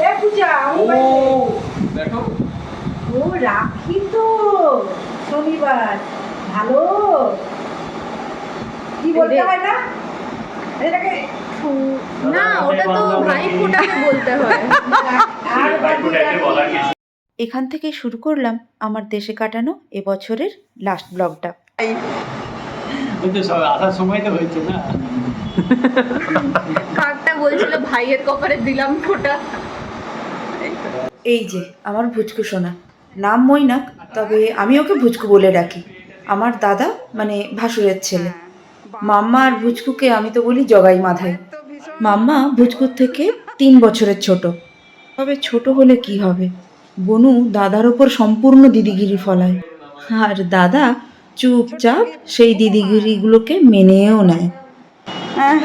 এ পূজা ও দেখো। ও রাখি তো শনিবার। ভালো। কি বলতে হয় না এটাকে না ওটা তো ভাই ফোটাকে বলতে হয়। এখান থেকে শুরু করলাম আমার দেশে কাটানো এবছরের লাস্ট ব্লগটা আসার সময় তো হয়েছে না? কাকটা বলছিল, ভাইয়ের কপালে দিলাম ফোটা। এই যে, আমার ভুচকু সোনা। নাম মৈনাক, তবে আমি ওকে ভুচকু বলে ডাকি। আমার দাদা মানে ভাসুরের ছেলে। মাম্মা আর ভুচকুকে আমি তো বলি জগাই মাধাই মাম্মা ভুচকুর থেকে তিন বছরের ছোট। তবে ছোট হলে কি হবে? বনু দাদার ওপর সম্পূর্ণ দিদিগিরি ফলায়। আর দাদা চুপচাপ সেই দিদিগিরিগুলোকে মেনেও নেয়। হ্যাঁ?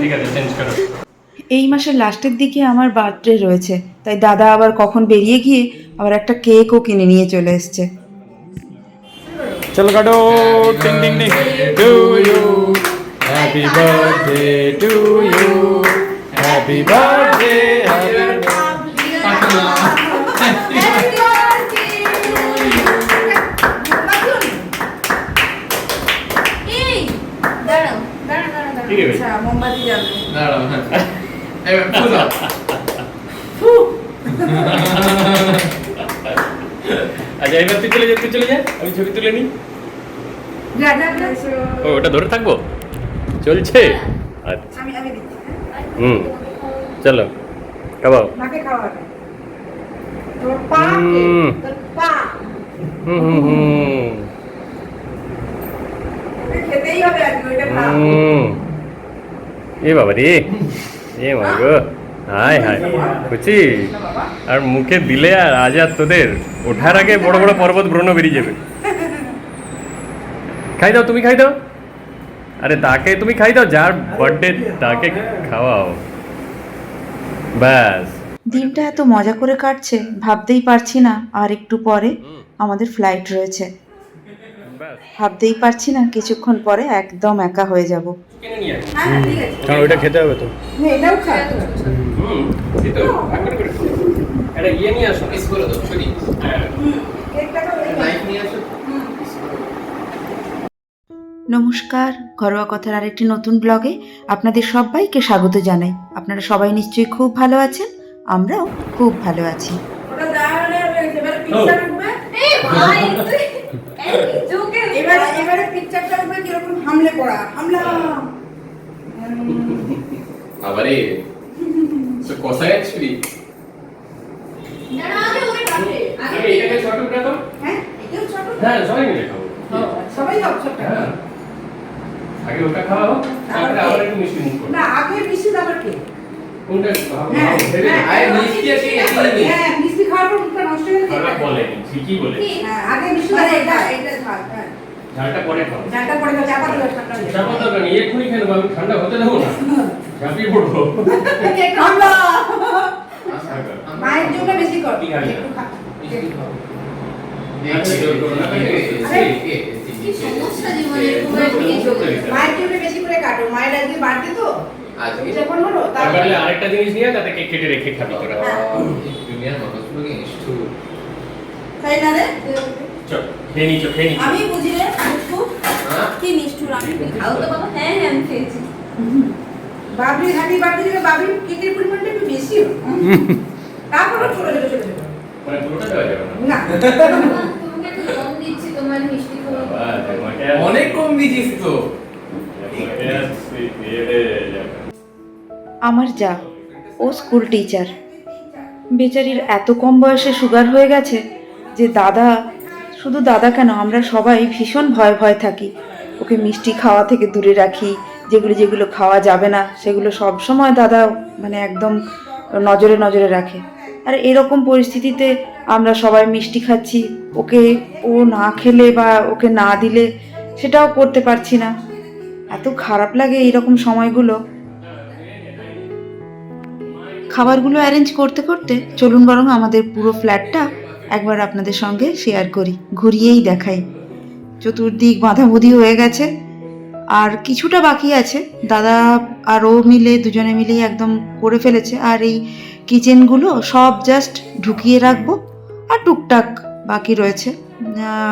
ঠিক আছে এই মাসের লাস্টের দিকে আমার বার্থডে রয়েছে তাই দাদা আবার কখন বেরিয়ে গিয়ে আবার একটা কেকও কিনে নিয়ে চলে এসছে। চলো কাটো টিং টিং টিং। To you happy birthday to you ঠিক আছে আচ্ছা এবার আচ্ছা তুই চলে যা তুই চলে যা আমি ছবি তুলে নিই। ও ওটা ধরে থাকব চলছে আচ্ছা আমি আমি দিচ্ছি হ্যাঁ? হুম চলো খাবাও। এ বাবা রে এ মা গো। হায় হায়। বুঝছি আর মুখে দিলে আর আজ আর তোদের ওঠার আগে বড় বড় পর্বত ব্রণ বেরিয়ে যাবে। খাই দাও তুমি খাই দাও। আরে তাকে তুমি খাই দাও যার বার্থডে তাকে খাওয়াও। ব্যাস। দিনটা এত মজা করে কাটছে ভাবতেই পারছি না আর একটু পরে আমাদের ফ্লাইট রয়েছে। ভাবতেই পারছি না কিছুক্ষণ পরে একদম একা হয়ে যাব। কিনে নিয়ে আয়। হ্যাঁ হ্যাঁ, ঠিক আছে। কারণ ওইটা খেতে হবে তো। এটাও খাও। একটা ইয়ে নিয়ে আসো মিস করে দাও ছুরি হ্যাঁ কেকটা তো এই নাইফ নিয়ে আসো নমস্কার ঘরোয়া কথার আরেকটি নতুন ব্লগে আপনাদের সবাইকে স্বাগত জানাই। আপনারা সবাই নিশ্চয়ই খুব ভালো আছেন আমরাও খুব ভালো আছি। হ্যাঁ এটাও ছোট। হ্যাঁ সবাই মিলে খাব। সবাই যাও ছোট আগে ওটা খাওয়াও তারপরে আবার একটু মিষ্টি মুখ না আগে মিষ্টি দাবার কে? কোনটা হ্যাঁ, ভেবে হ্যাঁ, মিষ্টি আছে নেই। হ্যাঁ মিষ্টি খাওয়ার পর মুখটা নষ্ট হয়ে খারাপ যাবে বলেনি ঠিকই বলে হ্যাঁ আগে মিষ্টি এটা এটা খাও হ্যাঁ। ঝালটা পরে খাও। গেছে চাপা দিলে ঠান্ডা হয়ে চাপা যাবে দরকার নেই এক্ষুনি খেয়ে নেব আমি ঠান্ডা হতে দেবো না। ঝাঁপিয়ে পড়ব। আচ্ছা, মায়ের জন্য বেশি কর। ঠিক আছে। একটু খা। বেশি করে কাটো। মায়ের আজকে বাড়তে তো? তারপরে আরেকটা জিনিস নিয়ে তাতে কেক কেটে রেখে খাবি তোরা। দুনিয়ার মানুষগুলো কি নিষ্ঠুর। তাই না রে। চল খেয়ে নিচ্ছ খেয়ে নিচ্ছ আমি বুঝি রে হ্যাঁ? কি নিষ্ঠুর আমি? খাও তো বাবা হ্যাঁ হ্যাঁ আমি খেয়েছি। বাবরি হাঁটি বাড়তে দিলে বাবরি কেকের পরিমাণটা একটু বেশি তারপরে ছোট ছোট ছোট ছোট মানে পুরোটা দেওয়া যাবে না। তোমার মিষ্টি অনেক কম দিয়েছিস তো। আমার যা ও স্কুল টিচার বেচারির এত কম বয়সে সুগার হয়ে গেছে যে দাদা শুধু দাদা কেন আমরা সবাই ভীষণ ভয় ভয় থাকি। ওকে মিষ্টি খাওয়া থেকে দূরে রাখি যেগুলো যেগুলো খাওয়া যাবে না সেগুলো সব সময় দাদা মানে একদম নজরে নজরে রাখে। আর এরকম পরিস্থিতিতে আমরা সবাই মিষ্টি খাচ্ছি। ওকে ও না খেলে বা ওকে না দিলে সেটাও করতে পারছি না। এত খারাপ লাগে এইরকম সময়গুলো। খাবারগুলো অ্যারেঞ্জ করতে করতে চলুন বরং আমাদের পুরো ফ্ল্যাটটা একবার আপনাদের সঙ্গে শেয়ার করি, ঘুরিয়েই দেখাই। চতুর্দিক বাঁধাবুধি হয়ে গেছে। আর কিছুটা বাকি আছে। দাদা আর ও মিলে, দুজনে মিলেই একদম করে ফেলেছে। আর এই কিচেনগুলো সব জাস্ট ঢুকিয়ে রাখব। আর টুকটাক বাকি রয়েছে।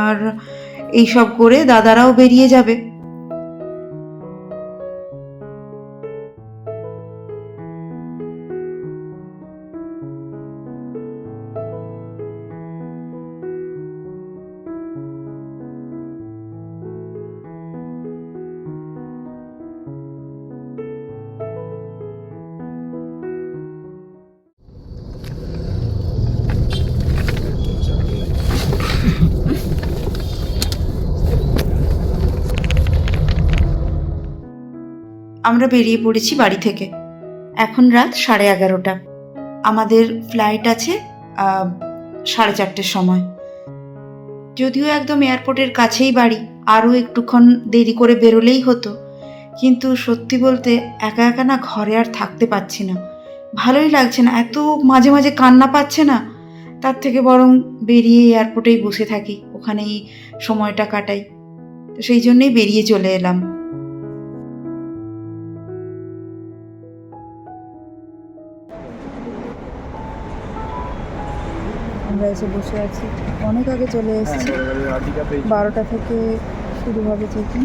আর এইসব করে দাদারাও বেরিয়ে যাবে। আমরা বেরিয়ে পড়েছি বাড়ি থেকে। এখন রাত সাড়ে এগারোটা। আমাদের ফ্লাইট আছে সাড়ে চারটের সময়। যদিও একদম এয়ারপোর্টের কাছেই বাড়ি, আরও একটুক্ষণ দেরি করে বেরোলেই হতো। কিন্তু সত্যি বলতে একা একা না ঘরে আর থাকতে পারছি না। ভালোই লাগছে না, এত মাঝে মাঝে কান্না পাচ্ছে না। তার থেকে বরং বেরিয়ে এয়ারপোর্টেই বসে থাকি, ওখানেই সময়টা কাটাই। তো সেই জন্যই বেরিয়ে চলে এলাম। আমরা এসে বসে আছি। অনেক আগে চলে এসেছি। বারোটা থেকে শুরু হবে চেকিং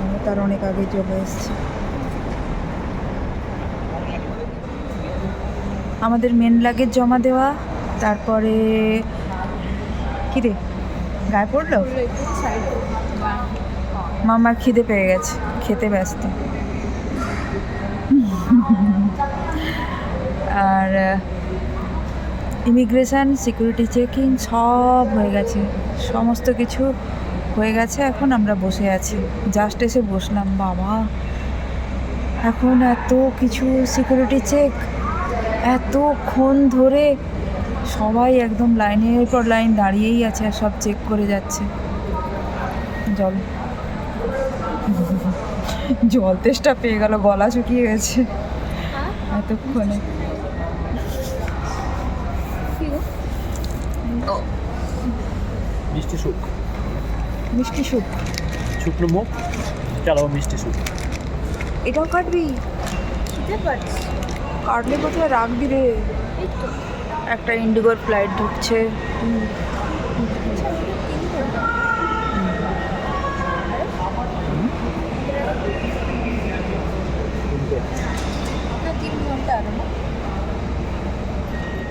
আমরা তার অনেক আগে চলে এসেছি। আমাদের মেন লাগেজ জমা দেওয়া তারপরে কি রে গায়ে পড়ল? মামার খিদে পেয়ে গেছে খেতে ব্যস্ত। আর ইমিগ্রেশন সিকিউরিটি চেকিং সব হয়ে গেছে। সমস্ত কিছু হয়ে গেছে এখন আমরা বসে আছি। জাস্ট এসে বসলাম বাবা। এখন এত কিছু সিকিউরিটি চেক এতক্ষণ ধরে সবাই একদম লাইনের পর লাইন দাঁড়িয়েই আছে আর সব চেক করে যাচ্ছে। জল। জল তেষ্টা পেয়ে গেল গলা শুকিয়ে গেছে। এতক্ষণে। মিষ্টি সুখ মিষ্টি স্যুপ শুকনো মুখ চালাও মিষ্টি সুখ এটাও কাটবি? কাটলে কোথায় রাখবি রে? একটা ইন্ডিগোর ফ্লাইট ঢুকছে।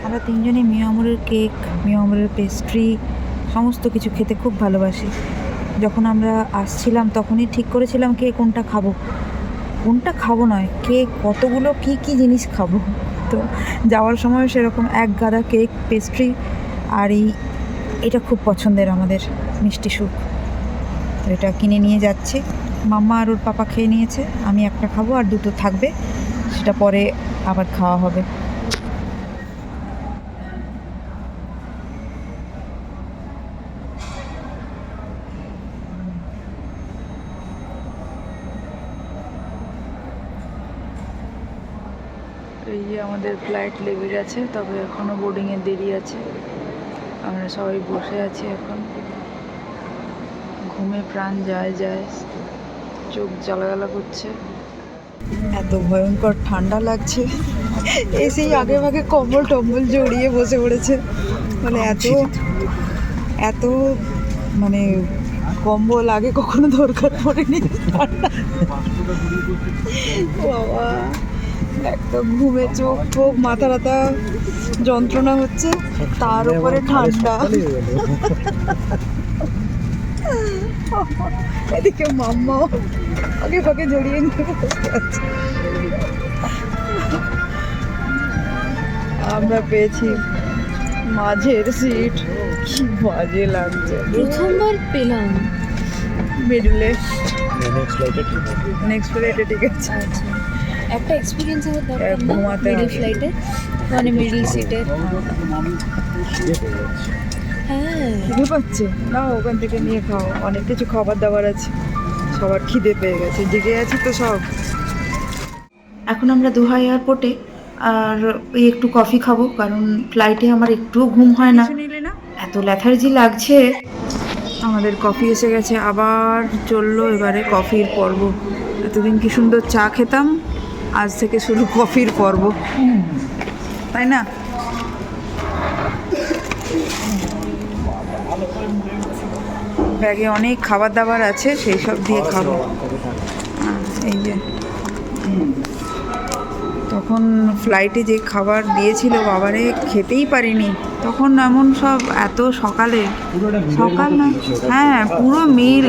আমরা তিনজনে মিয়ামরের কেক মিয়ামরের পেস্ট্রি সমস্ত কিছু খেতে খুব ভালোবাসি। যখন আমরা আসছিলাম তখনই ঠিক করেছিলাম কে কোনটা খাব। কোনটা খাব নয়, কে কতগুলো কি কি জিনিস খাব। তো যাওয়ার সময় সেরকম এক গাদা কেক পেস্ট্রি আর এই, এটা খুব পছন্দের আমাদের মিষ্টি সুখ। তো এটা কিনে নিয়ে যাচ্ছি। মাম্মা আর ওর পাপা খেয়ে নিয়েছে, আমি একটা খাব আর দুটো থাকবে, সেটা পরে আবার খাওয়া হবে। এই যে আমাদের ফ্লাইট লেগে গেছে তবে এখনও বোর্ডিংয়ের দেরি আছে। আমরা সবাই বসে আছি এখন। ঘুমে প্রাণ যায় যায়, চোখ জ্বালাগালা করছে। এত ভয়ঙ্কর ঠান্ডা লাগছে। এসেই আগে ভাগে কম্বল টম্বল জড়িয়ে বসে পড়েছে। মানে এত এত মানে কম্বল আগে কখনো দরকার পড়েনি। বাবা। একদম ঘুমে চোখ টোক মাথা ব্যথা যন্ত্রণা হচ্ছে তার উপরে ঠান্ডা। এদিকে মাম্মাও আগে ফাঁকে জড়িয়ে নিয়ে আমরা পেয়েছি মাঝের সিট। কি বাজে লাগছে। প্রথমবার পেলাম। মিডলে নেক্সট ফ্লাইটে ঠিক আছে। নেক্সট ফ্লাইটে ঠিক আছে। আচ্ছা। একটা এক্সপিরিয়েন্স হবে এ, দরকার না মিডল ফ্লাইটে মানে মিডল সিটে খিদে হ্যাঁ। খিদে পাচ্ছে। না ওখান থেকে নিয়ে খাও। অনেক কিছু খাবার দাবার আছে। সবার খিদে পেয়ে গেছে। জেগে আছি তো সব। এখন আমরা দোহা এয়ারপোর্টে আর ওই একটু কফি খাব কারণ ফ্লাইটে আমার একটুও ঘুম হয় না। এত ল্যাথার্জি লাগছে। আমাদের কফি এসে গেছে। আবার চলল এবারে কফির পর্ব। এতদিন কি সুন্দর চা খেতাম? আজ থেকে শুরু কফির পর্ব। তাই না? ব্যাগে অনেক খাবার দাবার আছে সেই সব দিয়ে খাব। এই যে। তখন ফ্লাইটে যে খাবার দিয়েছিল বাবারে খেতেই পারিনি। তখন এমন সব এত সকালে। সকাল না হ্যাঁ পুরো মিল।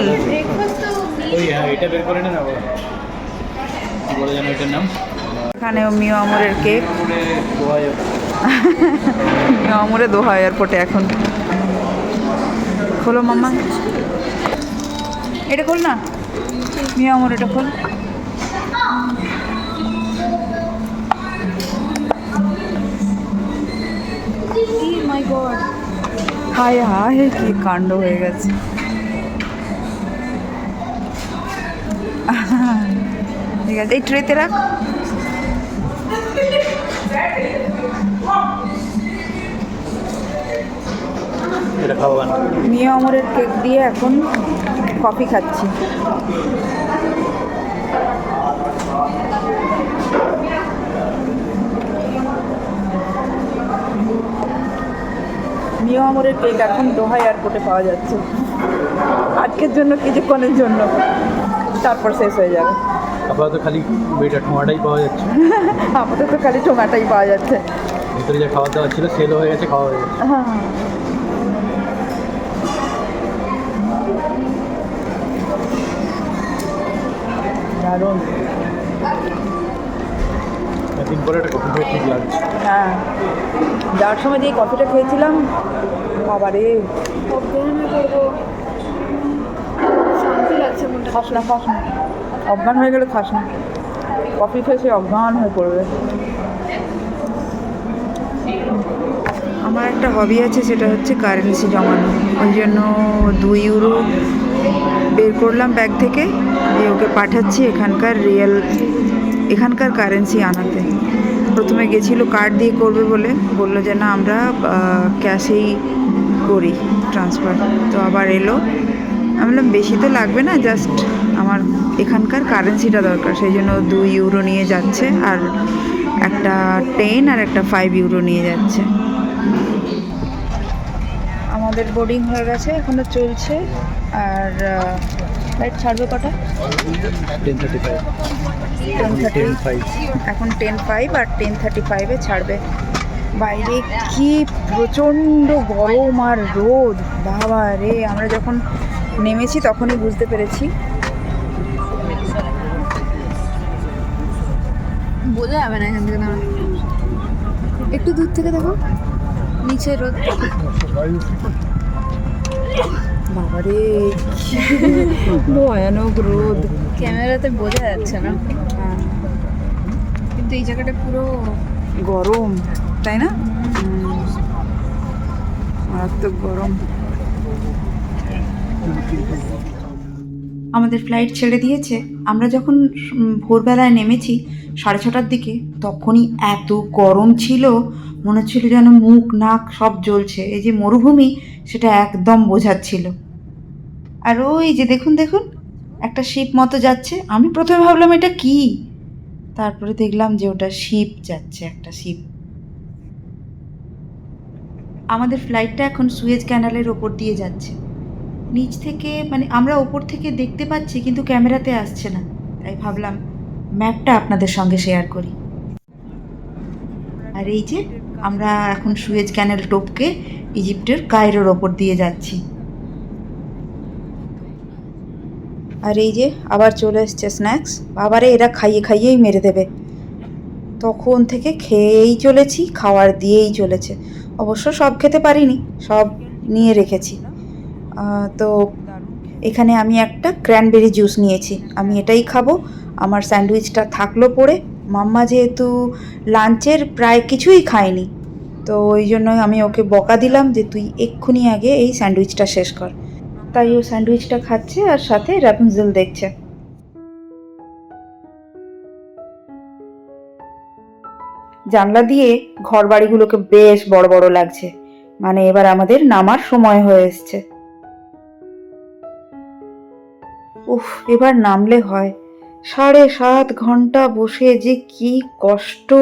বলে জানো এটার নাম? এখানে মিও আমরের কেক। মিও আমরে দোহা এয়ারপোর্টে এখন। খোলো মাম্মা। এটা খোল না? মিও আমর এটা খোল। মাই হায় হায় কি কাণ্ড হয়ে গেছে। ঠিক আছে এই ট্রেতে রাখ। মিয়া আমরের কেক দিয়ে এখন কফি খাচ্ছি। মিয়া আমরের কেক এখন দোহা এয়ারপোর্টে পাওয়া যাচ্ছে। আজকের জন্য কিছুক্ষণের জন্য। তারপর শেষ হয়ে যাবে। আপাতত খালি ওইটা ঠোঁয়াটাই পাওয়া যাচ্ছে। আপাতত খালি টোমাটাই পাওয়া যাচ্ছে। ভিতরে যে খাওয়া দাওয়া ছিল সেলও হয়ে গেছে খাওয়া হয়ে গেছে। হ্যাঁ। দারুণ। একদিন পরে একটা কফি খেয়ে ঠিক লাগছে। হ্যাঁ। যাওয়ার সময় যে কফিটা খেয়েছিলাম বাবারে শান্তি লাগছে মনটা। না। অজ্ঞান হয়ে গেলে খাস না। কফি খেয়ে সে অজ্ঞান হয়ে পড়বে। আমার একটা হবি আছে, সেটা হচ্ছে কারেন্সি জমানো। ওই জন্য দুই ইউরো বের করলাম ব্যাগ থেকে, দিয়ে ওকে পাঠাচ্ছি এখানকার রিয়েল এখানকার কারেন্সি আনাতে। প্রথমে গেছিল কার্ড দিয়ে করবে বলে, বলল যে না, আমরা ক্যাশেই করি ট্রান্সফার তো আবার এলো। আমি বললাম, বেশি তো লাগবে না জাস্ট আমার এখানকার কারেন্সিটা দরকার সেই জন্য দুই ইউরো নিয়ে যাচ্ছে আর একটা টেন আর একটা ফাইভ ইউরো নিয়ে যাচ্ছে। আমাদের বোর্ডিং হয়ে গেছে এখনও চলছে আর ফ্লাইট ছাড়বে কটা? Ten thirty five ten thirty five এখন টেন ফাইভ আর টেন থার্টি ফাইভে ছাড়বে। বাইরে কি প্রচণ্ড গরম আর রোদ বাবা রে আমরা যখন নেমেছি তখনই বুঝতে পেরেছি। বোঝা যাবে না এখান থেকে দাঁড়ানো একটু দূর থেকে দেখো। নিচে রোদ। বাবারে ভয়ানক রোদ। ক্যামেরাতে বোঝা যাচ্ছে না। হ্যাঁ, কিন্তু এই জায়গাটা পুরো গরম তাই না? মারাত্মক গরম। আমাদের ফ্লাইট ছেড়ে দিয়েছে। আমরা যখন ভোরবেলায় নেমেছি সাড়ে ছটার দিকে, তখনই এত গরম ছিল, মনে হচ্ছিল যেন মুখ, নাক সব জ্বলছে। এই যে মরুভূমি, সেটা একদম বোঝাচ্ছিল। আর ওই যে দেখুন দেখুন, একটা শিপ মতো যাচ্ছে। আমি প্রথমে ভাবলাম, এটা কি? তারপরে দেখলাম যে ওটা শিপ যাচ্ছে, একটা শিপ। আমাদের ফ্লাইটটা এখন সুয়েজ ক্যানালের ওপর দিয়ে যাচ্ছে। নিচ থেকে মানে আমরা ওপর থেকে দেখতে পাচ্ছি, কিন্তু ক্যামেরাতে আসছে না। তাই ভাবলাম ম্যাপটা আপনাদের সঙ্গে শেয়ার করি। আর এই যে, আমরা এখন সুয়েজ ক্যানেল টোপকে ইজিপ্টের কায়রোর ওপর দিয়ে যাচ্ছি। আর এই যে, আবার চলে এসছে স্ন্যাক্স বাবারে এরা খাইয়ে খাইয়েই মেরে দেবে। তখন থেকে খেয়েই চলেছি, খাওয়ার দিয়েই চলেছে। অবশ্য সব খেতে পারিনি, সব নিয়ে রেখেছি। তো এখানে আমি একটা ক্র্যানবেরি জুস নিয়েছি। আমি এটাই খাব। আমার স্যান্ডউইচটা থাকল পড়ে। মাম্মা যেহেতু লাঞ্চের প্রায় কিছুই খায়নি তো ওই জন্য আমি ওকে বকা দিলাম যে তুই এক্ষুনি আগে এই স্যান্ডউইচটা শেষ কর। তাই ও স্যান্ডউইচটা খাচ্ছে আর সাথে র্যাপনজেল দেখছে। জানলা দিয়ে ঘর বাড়িগুলোকে বেশ বড় বড় লাগছে। মানে এবার আমাদের নামার সময় হয়ে এসছে। উফ, এবার নামলে হয়। সাড়ে সাত ঘণ্টা বসে যে কি কষ্ট।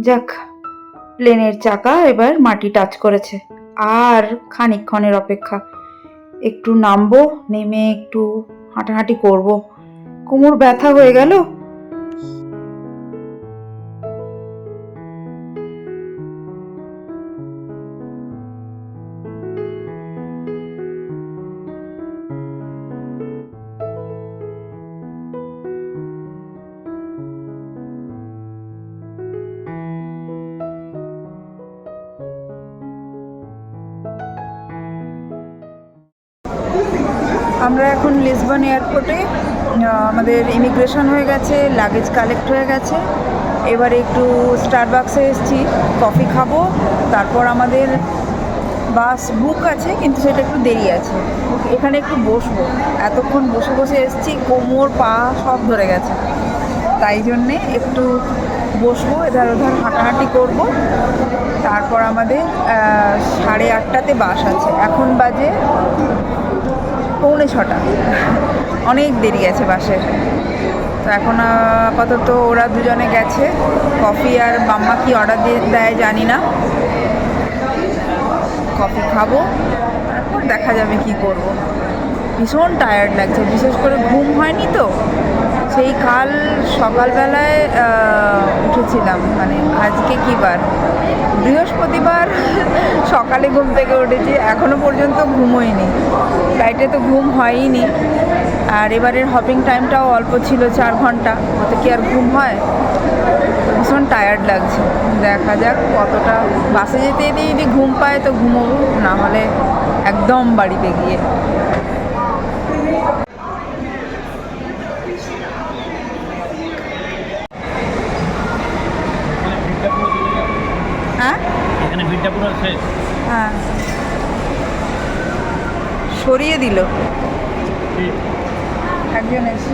যাক, প্লেনের চাকা এবার মাটি টাচ করেছে। আর খানিকক্ষণের অপেক্ষা। একটু নামবো, নেমে একটু হাঁটাহাঁটি করব। কোমর ব্যথা হয়ে গেল। আমরা এখন লিসবন এয়ারপোর্টে আমাদের ইমিগ্রেশন হয়ে গেছে লাগেজ কালেক্ট হয়ে গেছে। এবারে একটু স্টারবাক্সে এসেছি কফি খাব। তারপর আমাদের বাস বুক আছে, কিন্তু সেটা একটু দেরি আছে। এখানে একটু বসবো। এতক্ষণ বসে বসে এসেছি, কোমর, পা সব ধরে গেছে। তাই জন্যে একটু বসবো, এধার ওধার হাঁটাহাঁটি করব। তারপর আমাদের সাড়ে আটটাতে বাস আছে। এখন বাজে পৌনে ছটা। অনেক দেরি গেছে বাসে। তো এখন আপাতত ওরা দুজনে গেছে। কফি আর বাম্মা কি অর্ডার দিয়ে দেয় জানি না। কফি খাব, তারপর দেখা যাবে কি করব। ভীষণ টায়ার্ড লাগছে, বিশেষ করে ঘুম হয়নি তো। সেই কাল সকালবেলায় উঠেছিলাম। মানে আজকে কী বার? বৃহস্পতিবার সকালে ঘুম থেকে উঠেছি। এখনও পর্যন্ত ঘুমোইনি। ফ্লাইটে তো ঘুম হয়ইনি। আর এবারের হপিং টাইমটাও অল্প ছিল চার ঘণ্টা। ওতে কি আর ঘুম হয়? ভীষণ টায়ার্ড লাগছে। দেখা যাক কতটা। বাসে যেতে যেতে যদি ঘুম পায় তো ঘুমোবো, না হলে একদম বাড়িতে গিয়ে হ্যাঁ পুরো শেষ। হ্যাঁ। সরিয়ে দিল। একজন এসে।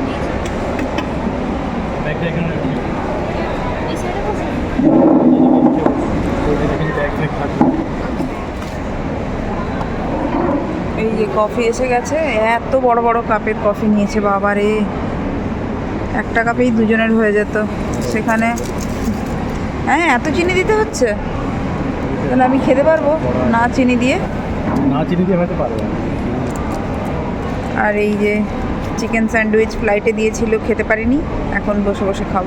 এই যে কফি এসে গেছে। এত বড় বড় কাপের কফি নিয়েছে বাবারে। একটা কাপেই দুজনের হয়ে যেত। সেখানে হ্যাঁ এত চিনি দিতে হচ্ছে? তাহলে আমি খেতে পারব না চিনি দিয়ে? না চিনি দিয়ে হয়তো পারবে। আর এই যে চিকেন স্যান্ডউইচ ফ্লাইটে দিয়েছিল খেতে পারিনি এখন বসে বসে খাব।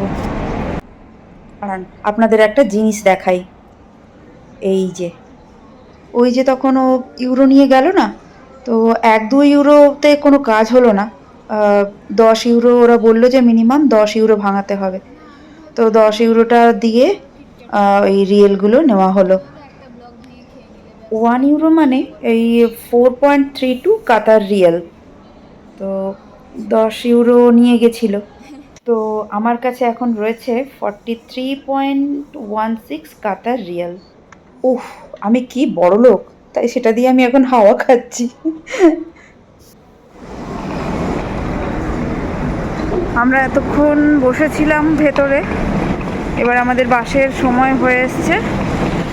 দাঁড়ান আপনাদের একটা জিনিস দেখাই। এই যে ওই যে তখন ও ইউরো নিয়ে গেল না তো এক দুই ইউরোতে কোনো কাজ হলো না। দশ ইউরো ওরা বলল যে মিনিমাম দশ ইউরো ভাঙাতে হবে। তো দশ ইউরোটা দিয়ে এই রিয়েলগুলো নেওয়া হলো। ওয়ান ইউরো মানে এই four point three two Qatar real. তো দশ ইউরো নিয়ে গেছিল। তো আমার কাছে এখন রয়েছে forty three point one six Qatar Real. উফ, আমি কি বড় লোক? তাই সেটা দিয়ে আমি এখন হাওয়া খাচ্ছি। আমরা এতক্ষণ বসেছিলাম ভেতরে। এবার আমাদের বাসের সময় হয়ে এসছে।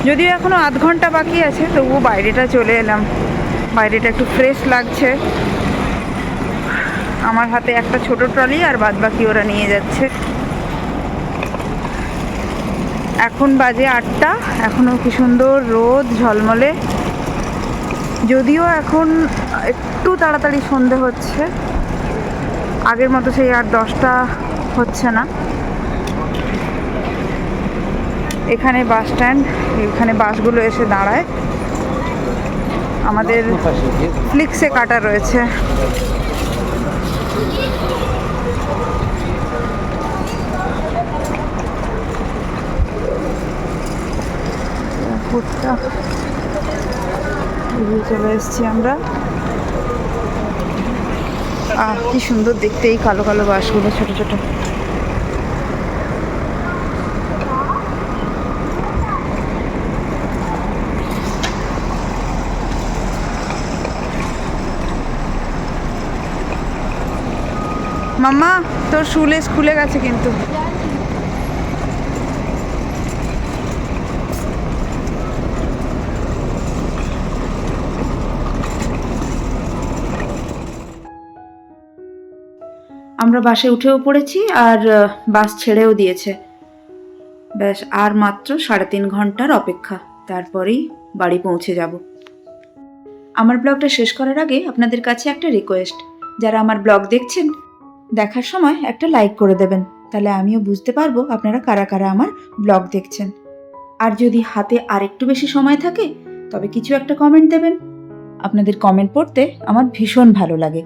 যদিও এখনও আধ ঘণ্টা বাকি আছে তবুও বাইরেটা চলে এলাম। বাইরেটা একটু ফ্রেশ লাগছে। আমার হাতে একটা ছোট ট্রলি আর বাদ বাকি ওরা নিয়ে যাচ্ছে। এখন বাজে আটটা এখনও কি সুন্দর রোদ, ঝলমলে। যদিও এখন একটু তাড়াতাড়ি সন্ধে হচ্ছে, আগের মতো সেই আর দশটা হচ্ছে না। এখানে বাস স্ট্যান্ড, এখানে বাসগুলো এসে দাঁড়ায়। আমাদের ফ্লিক্সে কাটা রয়েছে। চলে এসেছি আমরা। আহ, কি সুন্দর দেখতে এই কালো কালো বাসগুলো, ছোট ছোট। মামা তোর শুলে খুলে গেছে কিন্তু। আমরা বাসে উঠেও পড়েছি আর বাস ছেড়েও দিয়েছে। ব্যাস, আর মাত্র সাড়ে তিন ঘণ্টার অপেক্ষা। তারপরেই বাড়ি পৌঁছে যাব। আমার ব্লগটা শেষ করার আগে আপনাদের কাছে একটা রিকোয়েস্ট যারা আমার ব্লগ দেখছেন দেখার সময় একটা লাইক করে দেবেন। তাহলে আমিও বুঝতে পারব আপনারা কারা কারা আমার ব্লগ দেখছেন। আর যদি হাতে আর একটু বেশি সময় থাকে, তবে কিছু একটা কমেন্ট দেবেন। আপনাদের কমেন্ট পড়তে আমার ভীষণ ভালো লাগে।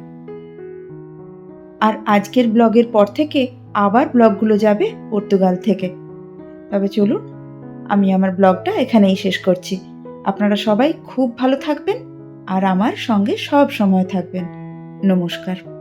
আর আজকের ব্লগের পর থেকে আবার ব্লগগুলো যাবে পর্তুগাল থেকে। তবে চলুন, আমি আমার ব্লগটা এখানেই শেষ করছি। আপনারা সবাই খুব ভালো থাকবেন আর আমার সঙ্গে সব সময় থাকবেন। নমস্কার।